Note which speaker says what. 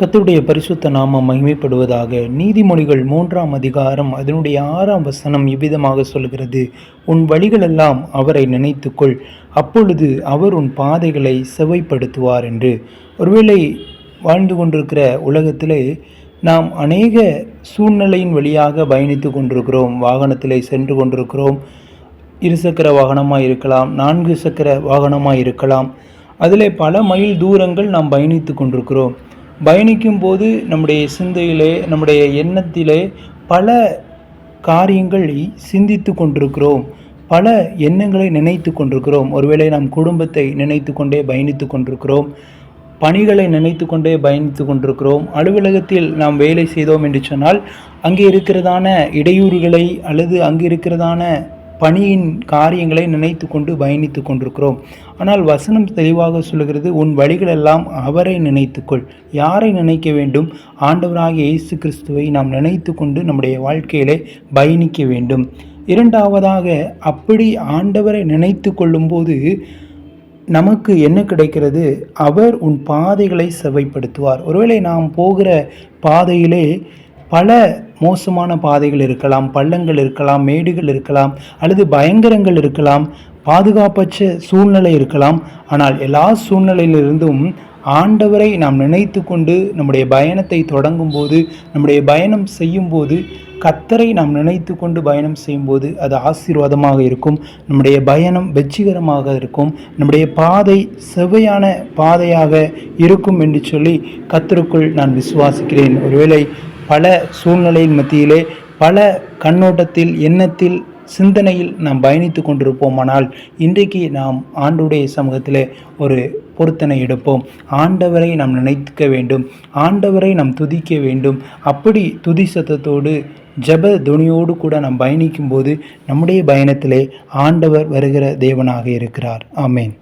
Speaker 1: கத்துடைய பரிசுத்த நாமம் மகிமைப்படுவதாக நீதிமொழிகள் மூன்றாம் அதிகாரம் அதனுடைய ஆறாம் வசனம் இவ்விதமாக சொல்கிறது. உன் வழிகளெல்லாம் அவரை நினைத்துக்கொள். அப்பொழுது அவர் உன் பாதைகளை செவைப்படுத்துவார் என்று. ஒருவேளை வாழ்ந்து கொண்டிருக்கிற உலகத்திலே நாம் அநேக சூழ்நிலையின் வழியாக பயணித்து கொண்டிருக்கிறோம். வாகனத்திலே சென்று கொண்டிருக்கிறோம். இருசக்கர வாகனமாக இருக்கலாம். நான்கு சக்கர வாகனமாக இருக்கலாம். அதில் பல மைல் தூரங்கள் நாம் பயணித்து கொண்டிருக்கிறோம். பயணிக்கும் போது நம்முடைய சிந்தையிலே நம்முடைய எண்ணத்திலே பல காரியங்களை சிந்தித்து கொண்டிருக்கிறோம். பல எண்ணங்களை நினைத்து கொண்டிருக்கிறோம். ஒருவேளை நம் குடும்பத்தை நினைத்து கொண்டே பயணித்து கொண்டிருக்கிறோம். பணிகளை நினைத்து கொண்டே பயணித்து கொண்டிருக்கிறோம். அலுவலகத்தில் நாம் வேலை செய்தோம் என்று சொன்னால் அங்கே இருக்கிறதான இடையூறுகளை அல்லது அங்கே இருக்கிறதான பணியின் காரியங்களை நினைத்து கொண்டு பயணித்து கொண்டிருக்கிறோம். ஆனால் வசனம் தெளிவாக சொல்கிறது உன் வழிகளெல்லாம் அவரை நினைத்துக்கொள். யாரை நினைக்க வேண்டும்? ஆண்டவராகிய இயேசு கிறிஸ்துவை நாம் நினைத்து கொண்டு நம்முடைய வாழ்க்கையிலே பயணிக்க வேண்டும். இரண்டாவதாக அப்படி ஆண்டவரை நினைத்து கொள்ளும்போது நமக்கு என்ன கிடைக்கிறது? அவர் உன் பாதைகளை செவைப்படுத்துவார் ஒருவேளை நாம் போகிற பாதையிலே பல மோசமான பாதைகள் இருக்கலாம் பள்ளங்கள் இருக்கலாம் மேடுகள் இருக்கலாம் அல்லது பயங்கரங்கள் இருக்கலாம் பாதுகாப்பற்ற சூழ்நிலை இருக்கலாம். ஆனால் எல்லா சூழ்நிலையிலிருந்தும் ஆண்டவரை நாம் நினைத்து கொண்டு நம்முடைய பயணத்தை தொடங்கும்போது நம்முடைய பயணம் செய்யும்போது கத்தரை நாம் நினைத்து கொண்டு பயணம் செய்யும்போது அது ஆசீர்வாதமாக இருக்கும். நம்முடைய பயணம் வெற்றிகரமாக இருக்கும். நம்முடைய பாதை செவையான பாதையாக இருக்கும் என்று சொல்லி கத்தருக்குள் நான் விசுவாசிக்கிறேன். ஒருவேளை பல சூழ்நிலையின் மத்தியிலே பல கண்ணோட்டத்தில் எண்ணத்தில் சிந்தனையில் நாம் பயணித்து கொண்டிருப்போமானால் இன்றைக்கு நாம் ஆண்டுடைய சமூகத்தில் ஒரு பொருத்தனை எடுப்போம். ஆண்டவரை நாம் நினைக்க வேண்டும். ஆண்டவரை நாம் துதிக்க வேண்டும். அப்படி துதி சத்தத்தோடு ஜப துணியோடு கூட நாம் பயணிக்கும்போது நம்முடைய பயணத்திலே ஆண்டவர் வருகிற தேவனாக இருக்கிறார். ஆமேன்.